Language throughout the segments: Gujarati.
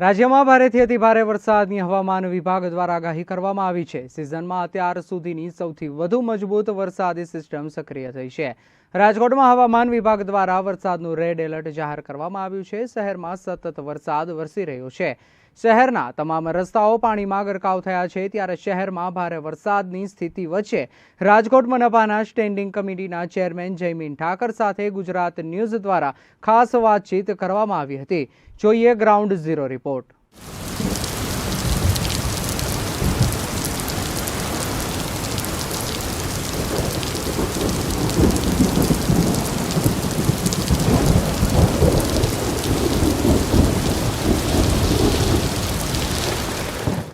રાજ્યમાં ભારેથી અતિ ભારે વરસાદની હવામાન વિભાગ દ્વારા આગાહી કરવામાં આવી છે. સિઝનમાં અત્યાર સુધીની સૌથી વધુ મજબૂત વરસાદી સિસ્ટમ સક્રિય થઈ છે. રાજકોટમાં હવામાન વિભાગ દ્વારા વરસાદનું રેડ એલર્ટ જાહેર કરવામાં આવ્યું છે. શહેરમાં સતત વરસાદ વરસી રહ્યો છે. શહેરના તમામ રસ્તાઓ પાણીમાં ગરકાવ થયા છે. ત્યારે શહેરમાં ભારે વરસાદની સ્થિતિ વચ્ચે રાજકોટ મનપાના સ્ટેન્ડિંગ કમિટીના ચેરમેન જયમીન ઠાકર સાથે ગુજરાત ન્યૂઝ દ્વારા ખાસ વાતચીત કરવામાં આવી હતી. જોઈએ ગ્રાઉન્ડ ઝીરો રિપોર્ટ.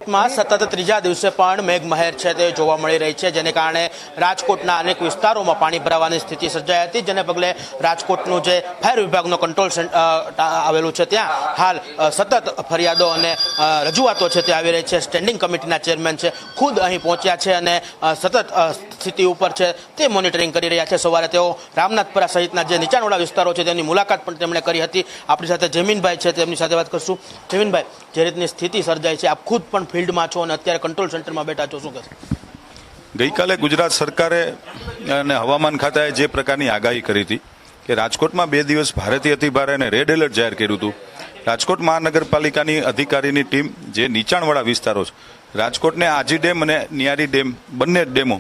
માં સતત ત્રીજા દિવસે પણ મેઘમહેર છે તે જોવા મળી રહી છે, જેને કારણે રાજકોટના અનેક વિસ્તારોમાં પાણી ભરાવાની સ્થિતિ સર્જાઈ હતી, જેને પગલે રાજકોટનું જે ફાયર વિભાગનો કંટ્રોલ આવેલું છે ત્યાં હાલ સતત ફરિયાદો અને રજૂઆતો છે તે આવી રહી છે. સ્ટેન્ડિંગ કમિટીના ચેરમેન છે, ખુદ અહીં પહોંચ્યા છે અને સતત સ્થિતિ ઉપર છે તે મોનિટરિંગ કરી રહ્યા છે. સવારે તેઓ રામનાથપુરા સહિતના જે નીચાણવાળા વિસ્તારો છે તેની મુલાકાત પણ તેમણે કરી હતી. આપણી સાથે જમીનભાઈ છે, તેમની સાથે વાત કરશું. જમીનભાઈ, જે રીતની સ્થિતિ સર્જાઈ છે, આપ ખુદ પણ ફિલ્ડમાં છો અને અત્યારે કંટ્રોલ સેન્ટરમાં બેઠા છો, શું કહેશો? ગઈકાલે ગુજરાત સરકારે અને હવામાન ખાતાએ જે પ્રકારની આગાહી કરી હતી કે રાજકોટમાં બે દિવસ ભારેથી અતિભારે અને રેડ એલર્ટ જાહેર કર્યું હતું. રાજકોટ મહાનગરપાલિકાની અધિકારીની ટીમ જે નીચાણવાળા વિસ્તારો છે, રાજકોટને આજી ડેમ અને નિયારી ડેમ, બંને ડેમો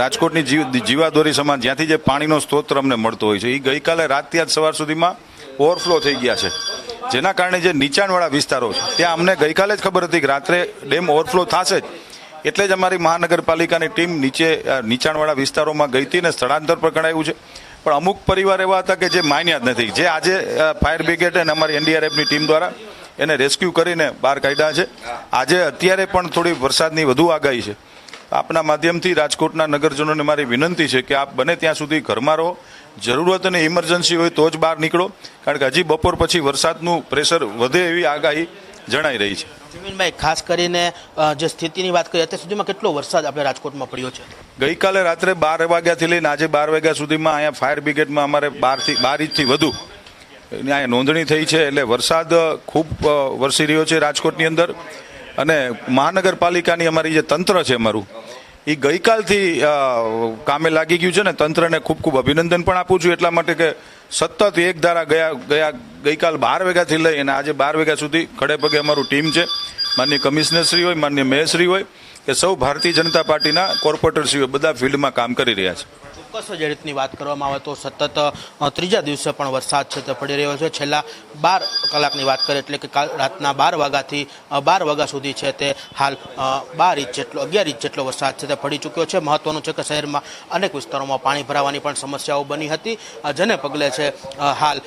રાજકોટની જીવ, જીવાદોરી સમાન, જ્યાંથી જે પાણીનો સ્ત્રોત અમને મળતો હોય છે. એ ગઈકાલે રાતથી આજ સવાર સુધીમાં ઓવરફ્લો થઈ ગયા છે. જેના કારણે જે નીચાણવાળા વિસ્તારો છે, ત્યાં અમને ગઈકાલે જ ખબર હતી કે રાત્રે ડેમ ઓવરફ્લો થશે જ. એટલે જ અમારી મહાનગરપાલિકાની ટીમ નીચે નીચાણવાળા વિસ્તારોમાં ગઈ હતી ને સ્થળાંતર પણ કરાયું છે. પણ અમુક પરિવાર એવા હતા કે જે માન્યા જ નથી. જે આજે ફાયર બ્રિગેડ અને અમારી એનડીઆરએફની ટીમ દ્વારા એને રેસ્ક્યુ કરીને બહાર કાઢ્યા છે. આજે અત્યારે પણ થોડી વરસાદની વધુ આગાહી છે. આપના માધ્યમથી રાજકોટના નગરજનોને મારી વિનંતી છે કે આપ બને ત્યાં સુધી ઘરમાં રહો. જરૂરત અને ઇમરજન્સી હોય તો જ બહાર નીકળો. કારણ કે હજી બપોર પછી વરસાદનું પ્રેશર વધે એવી આગાહી જણાઈ રહી છે. જમીનભાઈ ખાસ કરીને જે સ્થિતિની વાત કરીએ અત્યાર સુધીમાં કેટલો વરસાદ આપણે રાજકોટમાં પડ્યો છે? ગઈકાલે રાત્રે બાર વાગ્યાથી લઈને આજે બાર વાગ્યા સુધીમાં અહીંયા ફાયર બ્રિગેડમાં અમારે બારથી બાર ઇંચથી વધુ અહીંયા નોંધણી થઈ છે. એટલે વરસાદ ખૂબ વરસી રહ્યો છે રાજકોટની અંદર. અને મહાનગરપાલિકાની અમારી જે તંત્ર છે અમારું એ ગઈકાલથી કામે લાગી ગયું છે ને, તંત્રને ખૂબ ખૂબ અભિનંદન પણ આપું છું, એટલા માટે કે સતત એક ધારા ગયા ગયા ગઈકાલ બાર વાગ્યાથી લઈ અને આજે બાર વાગ્યા સુધી ખડે પગે અમારું ટીમ છે. માન્ય કમિશનરશ્રી હોય માન્ય મેયરશ્રી હોય કે સૌ ભારતીય જનતા પાર્ટીના કોર્પોરેટરશ્રીઓ બધા ફિલ્ડમાં કામ કરી રહ્યા છે. ચોક્કસ જે રીતની વાત કરવામાં આવે તો સતત ત્રીજા દિવસે પણ વરસાદ છે તે પડી રહ્યો છે. છેલ્લા બાર કલાકની વાત કરીએ એટલે કે કાલ રાતના બાર વાગ્યાથી બાર વાગ્યા સુધી છે તે હાલ બાર ઇંચ જેટલો, અગિયાર ઇંચ જેટલો વરસાદ છે તે પડી ચૂક્યો છે. મહત્વનું છે કે શહેરમાં અનેક વિસ્તારોમાં પાણી ભરાવાની પણ સમસ્યાઓ બની હતી. જેને પગલે છે હાલ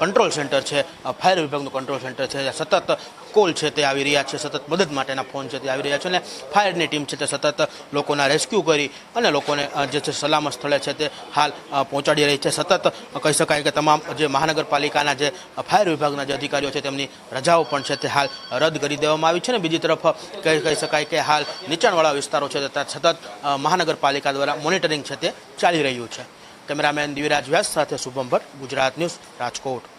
કંટ્રોલ સેન્ટર છે ફાયર વિભાગનું કંટ્રોલ સેન્ટર છે. સતત કોલ છે તે આવી રહ્યા છે. સતત મદદ માટેના ફોન છે તે આવી રહ્યા છે અને ફાયરની ટીમ છે તે સતત લોકોના રેસ્ક્યુ કરી અને લોકોને જે છે સલામત સ્થળે છે તે હાલ પહોંચાડી રહી છે. સતત કહી શકાય કે તમામ જે મહાનગરપાલિકાના જે ફાયર વિભાગના જે અધિકારીઓ છે તેમની રજાઓ પણ છે તે હાલ રદ કરી દેવામાં આવી છે ને બીજી તરફ કહી કહી શકાય કે હાલ નીચાણવાળા વિસ્તારો છે તથા સતત મહાનગરપાલિકા દ્વારા મોનિટરિંગ છે તે ચાલી રહ્યું છે. કેમેરામેન દિવ્યરાજ વ્યાસ સાથે શુભમ ભટ્ટ, ગુજરાત ન્યૂઝ રાજકોટ.